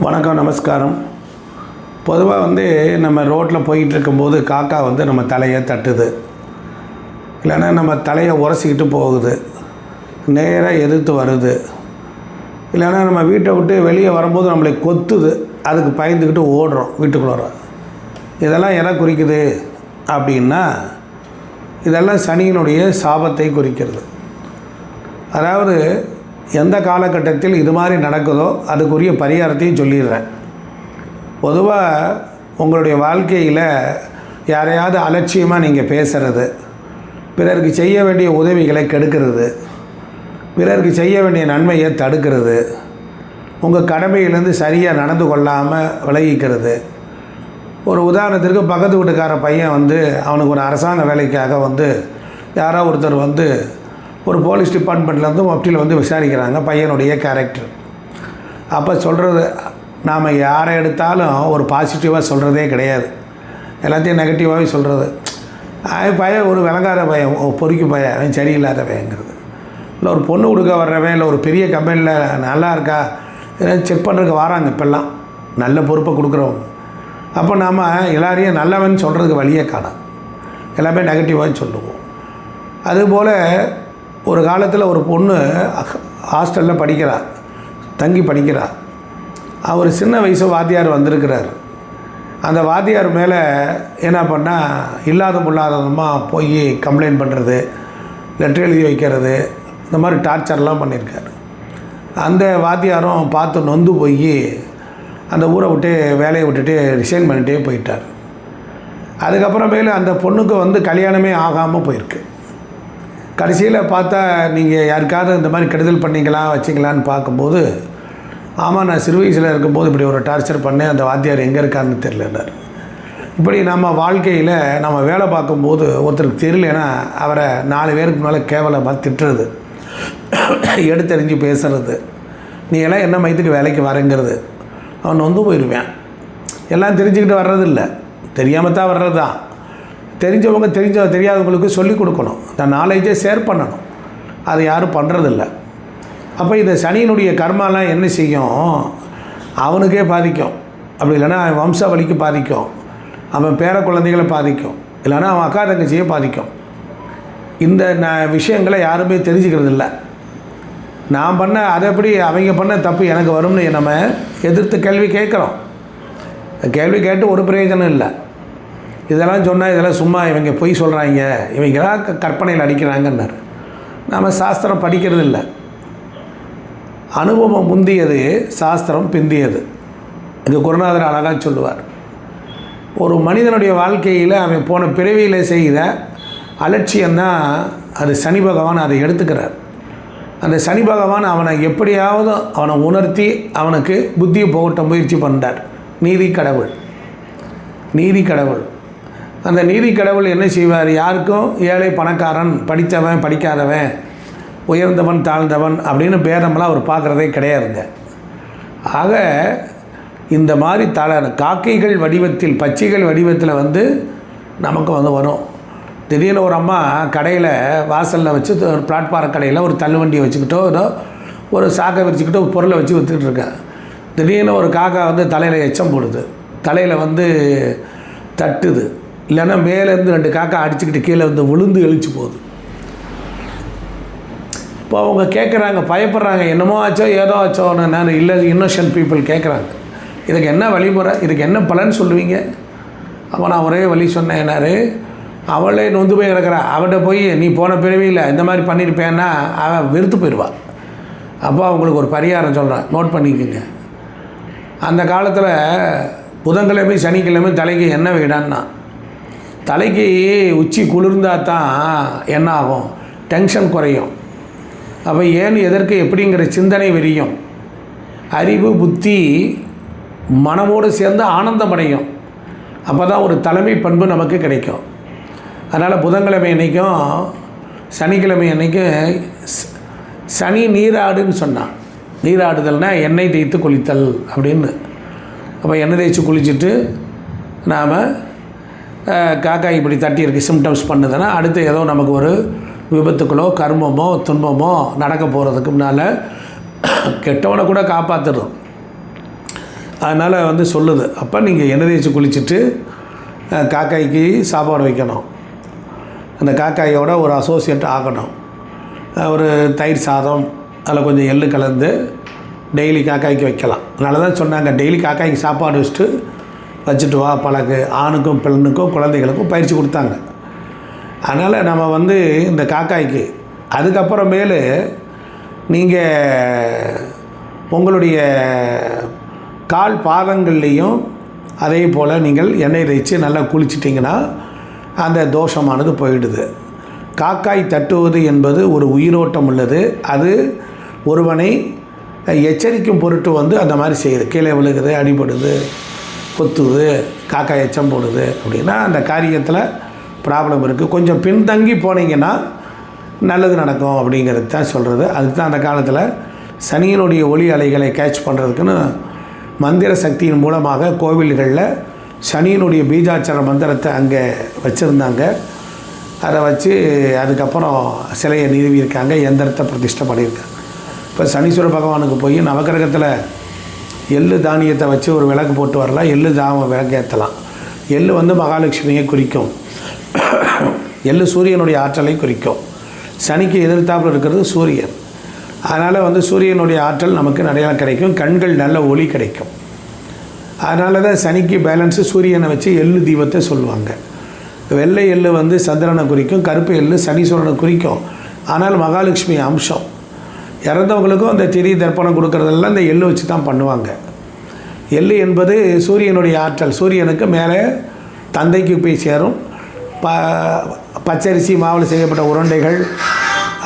வணக்கம் நமஸ்காரம். பொதுவாக வந்து நம்ம ரோட்டில் போயிட்டு இருக்கும்போது காக்கா வந்து நம்ம தலையை தட்டுது. இல்லைன்னா நம்ம தலையை உரசிக்கிட்டு போகுது. நேராக எதிர்த்து வருது. இல்லைன்னா நம்ம வீட்டை விட்டு வெளியே வரும்போது நம்மளை கொத்துது. அதுக்கு பயந்துக்கிட்டு ஓடுறோம் வீட்டுக்குள்ளார. இதெல்லாம் எதை குறிக்குது அப்படின்னா இதெல்லாம் சனியினுடைய சாபத்தை குறிக்கிறது. அதாவது எந்த காலகட்டத்தில் இது மாதிரி நடக்குதோ அதுக்குரிய பரிகாரத்தையும் சொல்லிடுறேன். பொதுவாக உங்களுடைய வாழ்க்கையில் யாரையாவது அலட்சியமாக நீங்கள் பேசுகிறது பிறருக்கு செய்ய வேண்டிய உதவிகளை கெடுக்கிறது பிறருக்கு செய்ய வேண்டிய நன்மையை தடுக்கிறது உங்கள் கடமையிலேருந்து சரியாக நடந்து கொள்ளாமல் விலகிக்கிறது. ஒரு உதாரணத்திற்கு பக்கத்து வீட்டுக்கார பையன் வந்து அவனுக்கு ஒரு அரசாங்க வேலைக்காக வந்து யாரோ ஒருத்தர் வந்து ஒரு போலீஸ் டிபார்ட்மெண்ட்லேருந்து மப்டியில் வந்து விசாரிக்கிறாங்க பையனுடைய கேரக்டர் அப்போ சொல்கிறது நாம் யாரை எடுத்தாலும் ஒரு பாசிட்டிவாக சொல்கிறதே கிடையாது. எல்லாத்தையும் நெகட்டிவாகவே சொல்கிறது பையன் ஒரு விளங்காத பையன் பொறுக்கி பையன் அவன் சரியில்லாத பையங்கிறது இல்லை ஒரு பொண்ணு கொடுக்க வர்றவன் இல்லை ஒரு பெரிய கம்பெனியில் நல்லா இருக்கா ஏதாவது செக் பண்ணுறதுக்கு வராங்க இப்போல்லாம். நல்ல பொறுப்பை கொடுக்குறவங்க. அப்போ நாம் எல்லாரையும் நல்லவன் சொல்கிறதுக்கு வழியே காணும் எல்லாமே நெகட்டிவாக சொல்லுவோம். அதுபோல் ஒரு காலத்தில் ஒரு பொண்ணு ஹாஸ்டலில் படிக்கிறா தங்கி படிக்கிறா. அவர் சின்ன வயசு வாத்தியார் வந்திருக்கிறார். அந்த வாத்தியார் மேலே என்ன பண்ணால் இல்லாத பொல்லாதமாக போய் கம்ப்ளைண்ட் பண்ணுறது லெட்டர் எழுதி வைக்கிறது இந்த மாதிரி டார்ச்சர்லாம் பண்ணியிருக்காரு அந்த வாத்தியாரும் பார்த்து நொந்து போய் அந்த ஊரை விட்டு வேலையை விட்டுட்டு ரிசைன் பண்ணிகிட்டே போயிட்டார். அதுக்கப்புறமேலு அந்த பொண்ணுக்கு வந்து கல்யாணமே ஆகாமல் போயிருக்கு. கடைசியில் பார்த்தா நீங்கள் யாருக்காவது இந்த மாதிரி கெடுதல் பண்ணிங்களா வச்சிங்களான்னு பார்க்கும்போது ஆமாம் நான் சிறு வயசில் இருக்கும்போது இப்படி ஒரு டார்ச்சர் பண்ணேன் அந்த வாத்தியார் எங்கே இருக்காருன்னு தெரியலன்னார் இப்படி நம்ம வாழ்க்கையில் நம்ம வேலை பார்க்கும்போது ஒருத்தருக்கு தெரியலனா அவரை நாலு பேருக்கு மேலே கேவலமாக திட்டுறது எடுத்தறிஞ்சு பேசுறது நீ எல்லாம் என்ன மயத்துக்கு வேலைக்கு வரேங்கிறது அவன் வந்து போயிடுவேன் எல்லாம் தெரிஞ்சுக்கிட்டு வர்றதில்லை. தெரியாமல் தான் வர்றது தான் தெரிஞ்சவங்க தெரிஞ்ச தெரியாதவங்களுக்கு சொல்லிக் கொடுக்கணும். இந்த நாலேஜை ஷேர் பண்ணணும். அது யாரும் பண்ணுறதில்ல அப்போ இந்த சனியினுடைய கர்மாலாம் என்ன செய்யும்? அவனுக்கே பாதிக்கும். அப்படி இல்லைன்னா அவன் வம்சாவளிக்கு பாதிக்கும். அவன் பேர குழந்தைகளை பாதிக்கும். இல்லைன்னா அவன் அக்கா தங்கச்சியை பாதிக்கும். இந்த ந விஷயங்களை யாருமே தெரிஞ்சுக்கிறது இல்லை நான் பண்ண அதை எப்படி அவங்க பண்ண தப்பு எனக்கு வரும்னு நம்ம எதிர்த்து கேள்வி கேட்குறோம். கேள்வி கேட்டு ஒரு பிரயோஜனம் இல்லை. இதெல்லாம் சொன்னால் இதெல்லாம் சும்மா இவங்க பொய் சொல்கிறாங்க இவங்களாம் க- கற்பனையில் அடிக்கிறாங்கன்னாரு. நாம் சாஸ்திரம் படிக்கிறது இல்லை. அனுபவம் முந்தியது சாஸ்திரம் பிந்தியது. இது குருநாதர் அழகாக சொல்லுவார். ஒரு மனிதனுடைய வாழ்க்கையில் அவன் போன பிறவியில் செய்த அலட்சியம்தான் அது சனி பகவான் அதை எடுத்துக்கிறார். அந்த சனி பகவான் அவனை எப்படியாவது அவனை உணர்த்தி அவனுக்கு புத்தியை போகட்ட முயற்சி பண்ணுறார் நீதி கடவுள். நீதி கடவுள். அந்த நீதி கடவுள் என்ன செய்வார்? யாருக்கும் ஏழை பணக்காரன் படித்தவன் படிக்காதவன் உயர்ந்தவன் தாழ்ந்தவன் அப்படின்னு பேரம்லாம் அவர் பார்க்குறதே கிடையாதுங்க. ஆக இந்த மாதிரி தல காக்கைகள் வடிவத்தில் பச்சைகள் வடிவத்தில் வந்து நமக்கு வந்து வரும். திடீர்னு ஒரு அம்மா கடையில் வாசலில் வச்சு ஒரு பிளாட்பார கடையில் ஒரு தள்ளுவண்டியை வச்சுக்கிட்டோ ஏதோ ஒரு சாக்கை வச்சுக்கிட்டோ ஒரு பொருளை வச்சு விற்றுக்கிட்டு இருக்கேன் திடீர்னு ஒரு காக்கா வந்து தலையில் எச்சம் போடுது. தலையில் வந்து தட்டுது. இல்லைன்னா மேலேருந்து ரெண்டு காக்கா அடிச்சுக்கிட்டு கீழே வந்து விழுந்து எழுச்சி போகுது. இப்போ அவங்க கேட்குறாங்க பயப்படுறாங்க என்னமோ ஆச்சோ ஏதோ ஆச்சோன்னு நான் இல்லை இன்னோஷன் பீப்புள் கேட்குறாங்க. இதுக்கு என்ன வழிமுறை இதுக்கு என்ன பலன் சொல்லுவீங்க? அப்போ நான் ஒரே வழி சொன்னேன் என்னாரு அவளே நொந்து போய் கிடக்கிறா. அவட்ட போய் நீ போன பிறவியில் இந்த மாதிரி பண்ணியிருப்பேன்னா அவன் வெறுத்து போயிடுவாள் அப்போ அவங்களுக்கு ஒரு பரிகாரம் சொல்கிறேன் நோட் பண்ணிக்கோங்க. அந்த காலத்தில் புதன்கிழமை சனிக்கிழமை தலைக்கு என்ன வீடான்னா தலைக்கு உச்சி குளிர்ந்தா தான் என்ன ஆகும் டென்ஷன் குறையும். அப்போ ஏன் எதற்கு எப்படிங்கிற சிந்தனை விரியும். அறிவு புத்தி மனமோடு சேர்ந்து ஆனந்தம் அடையும். அப்போ தான் ஒரு தலைமை பண்பு நமக்கு கிடைக்கும். அதனால் புதன்கிழமை அன்னைக்கும் சனிக்கிழமை அன்னைக்கும் சனி நீராடுன்னு சொன்னான். நீராடுதல்னால் எண்ணெய் தேய்த்து குளித்தல் அப்படின்னு. அப்போ எண்ணெய் தேய்ச்சி குளிச்சுட்டு நாம் காக்கா இப்படி தட்டி இருக்கு சிம்டம்ஸ் பண்ணுதுன்னா அடுத்து ஏதோ நமக்கு ஒரு விபத்துக்களோ கர்மமோ துன்பமோ நடக்க போகிறதுக்கு முன்னால் கெட்டவனை கூட காப்பாற்றிடும் அதனால் வந்து சொல்லுது அப்போ நீங்கள் எண்ணெய் தேய்ச்சி குளிச்சுட்டு காக்காய்க்கு சாப்பாடு வைக்கணும். அந்த காக்காயோட ஒரு அசோசியேட் ஆகணும். ஒரு தயிர் சாதம் அதில் கொஞ்சம் எள்ளு கலந்து டெய்லி காக்காய்க்கு வைக்கலாம். அதனால தான் சொன்னாங்க டெய்லி காக்காய்க்கு சாப்பாடு வச்சுட்டு வச்சுட்டு வா பழகு. ஆணுக்கும் பெண்ணுக்கும் குழந்தைகளுக்கும் பயிற்சி கொடுத்தாங்க. அதனால் நம்ம வந்து இந்த காக்காய்க்கு அதுக்கப்புறமேலு நீங்கள் உங்களுடைய கால் பாதங்கள்லேயும் அதே போல் நீங்கள் எண்ணெய் தேய்ச்சி நல்லா குளிச்சிட்டிங்கன்னா அந்த தோஷமானது போயிடுது. காக்காய் தட்டுவது என்பது ஒரு உயிரோட்டம் உள்ளது. அது ஒருவனை எச்சரிக்கும் பொருட்டு வந்து அந்த மாதிரி செய்யுது. கீழே விழுகுது அடிபடுது. கொத்துது காக்கா எச்சம் போடுது அப்படின்னா அந்த காரியத்தில் ப்ராப்ளம் இருக்குது கொஞ்சம் பின்தங்கி போனீங்கன்னா நல்லது நடக்கும் அப்படிங்கிறது தான் சொல்கிறது அதுக்கு தான் அந்த காலத்தில் சனியினுடைய ஒளி அலைகளை கேட்ச் பண்ணுறதுக்குன்னு மந்திர சக்தியின் மூலமாக கோவில்களில் சனியினுடைய பீஜாச்சர மந்திரத்தை அங்கே வச்சுருந்தாங்க. அதை வச்சு அதுக்கப்புறம் சிலையை நிறுவியிருக்காங்க எந்திரத்தை பிரதிஷ்டை பண்ணியிருக்காங்க. இப்போ சனீஸ்வர பகவானுக்கு போய் நவக்கிரகத்தில் எள்ளு தானியத்தை வச்சு ஒரு விளக்கு போட்டு வரலாம். எள்ளு தாம விளக்கு ஏற்றலாம் எள்ளு வந்து மகாலட்சுமியை குறிக்கும். எள்ளு சூரியனுடைய ஆற்றலை குறிக்கும். சனிக்கு எதிர்த்தாப்பில் இருக்கிறது சூரியன். அதனால் வந்து சூரியனுடைய ஆற்றல் நமக்கு நிறையா கிடைக்கும். கண்கள் நல்ல ஒளி கிடைக்கும். அதனால தான் சனிக்கு பேலன்ஸு சூரியனை வச்சு எள்ளு தீபத்தை சொல்லுவாங்க. வெள்ளை எள்ளு வந்து சந்திரனை குறிக்கும். கருப்பு எள்ளு சனீஸ்வரனை குறிக்கும். ஆனால் மகாலட்சுமி அம்சம். இறந்தவங்களுக்கும் அந்த திரி தர்ப்பணம் கொடுக்கறதெல்லாம் இந்த எள்ளு வச்சு தான் பண்ணுவாங்க. எள்ளு என்பது சூரியனுடைய ஆற்றல். சூரியனுக்கு மேலே தந்தைக்கு போய் சேரும். ப பச்சரிசி மாவில் செய்யப்பட்ட உருண்டைகள்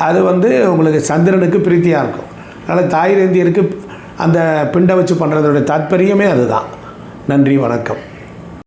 அது வந்து உங்களுக்கு சந்திரனுக்கு பிரீத்தியாக இருக்கும். அதனால் தாய் இந்தியருக்கு அந்த பிண்டை வச்சு பண்ணுறதோட தாத்பரியமே அதுதான். நன்றி வணக்கம்.